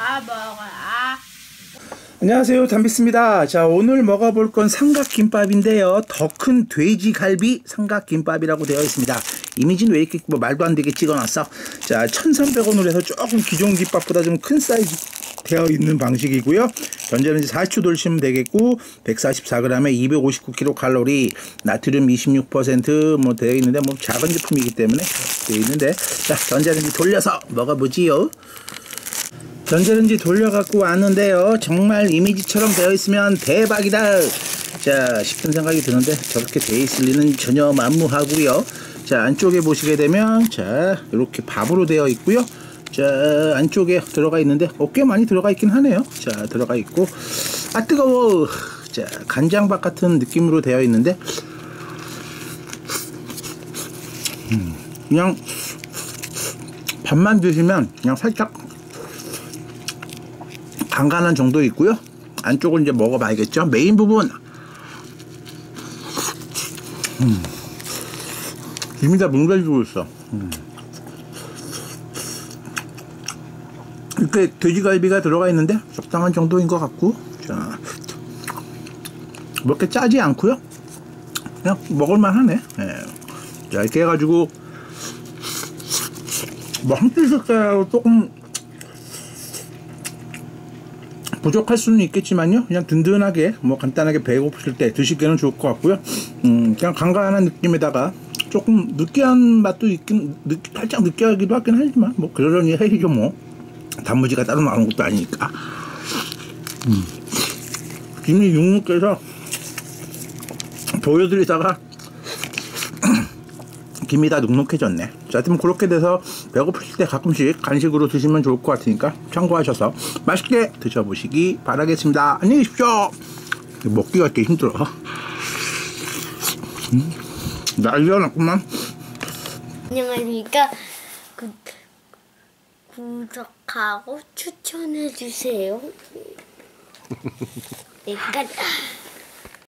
아 아. 안녕하세요. 담비스입니다. 자 오늘 먹어볼 건 삼각김밥인데요. 더 큰 돼지갈비 삼각김밥이라고 되어 있습니다. 이미지는 왜 이렇게 뭐 말도 안 되게 찍어놨어? 자 1300원으로 해서 조금 기존 김밥보다 좀 큰 사이즈 되어 있는 방식이고요. 전자레인지 40초 돌리시면 되겠고 144g에 259kcal 나트륨 26%뭐 되어 있는데 뭐 작은 제품이기 때문에 되어 있는데 자 전자레인지 돌려서 먹어보지요 전자레인지 돌려갖고 왔는데요. 정말 이미지처럼 되어 있으면 대박이다. 자, 싶은 생각이 드는데 저렇게 돼 있을 리는 전혀 만무하고요. 자, 안쪽에 보시게 되면 자, 이렇게 밥으로 되어 있고요. 자, 안쪽에 들어가 있는데 어, 꽤 많이 들어가 있긴 하네요. 자, 들어가 있고 아 뜨거워. 자, 간장밥 같은 느낌으로 되어 있는데 음, 그냥 밥만 드시면 그냥 살짝 간간한 정도 있고요. 안쪽을 이제 먹어봐야겠죠. 메인 부분. 음. 김이 다 뭉개지고 있어. 음. 이렇게 돼지갈비가 들어가 있는데 적당한 정도인 것 같고 자, 뭐 이렇게 짜지 않고요. 그냥 먹을만 하네. 예. 자, 이렇게 해가지고 뭐 한 끼 식사로 조금 부족할 수는 있겠지만요. 그냥 든든하게 뭐 간단하게 배고프실 때 드시기에는 좋을 것 같고요. 음, 그냥 간간한 느낌에다가 조금 느끼한 맛도 있긴 느, 살짝 느끼하기도 하긴 하지만 뭐 그러려니 해야죠 뭐 단무지가 따로 나오는 것도 아니니까. 음. 김이 눅눅해서 보여드리다가 김이 다 눅눅해졌네. 자, 하여튼 그렇게 돼서 배고프실 때 가끔씩 간식으로 드시면 좋을 것 같으니까 참고하셔서 맛있게 드셔보시기 바라겠습니다. 안녕히 계십시오. 먹기가 이렇게 힘들어. 음, 난리가 났구만. 안녕하십니까 구, 구독하고 추천해주세요 내가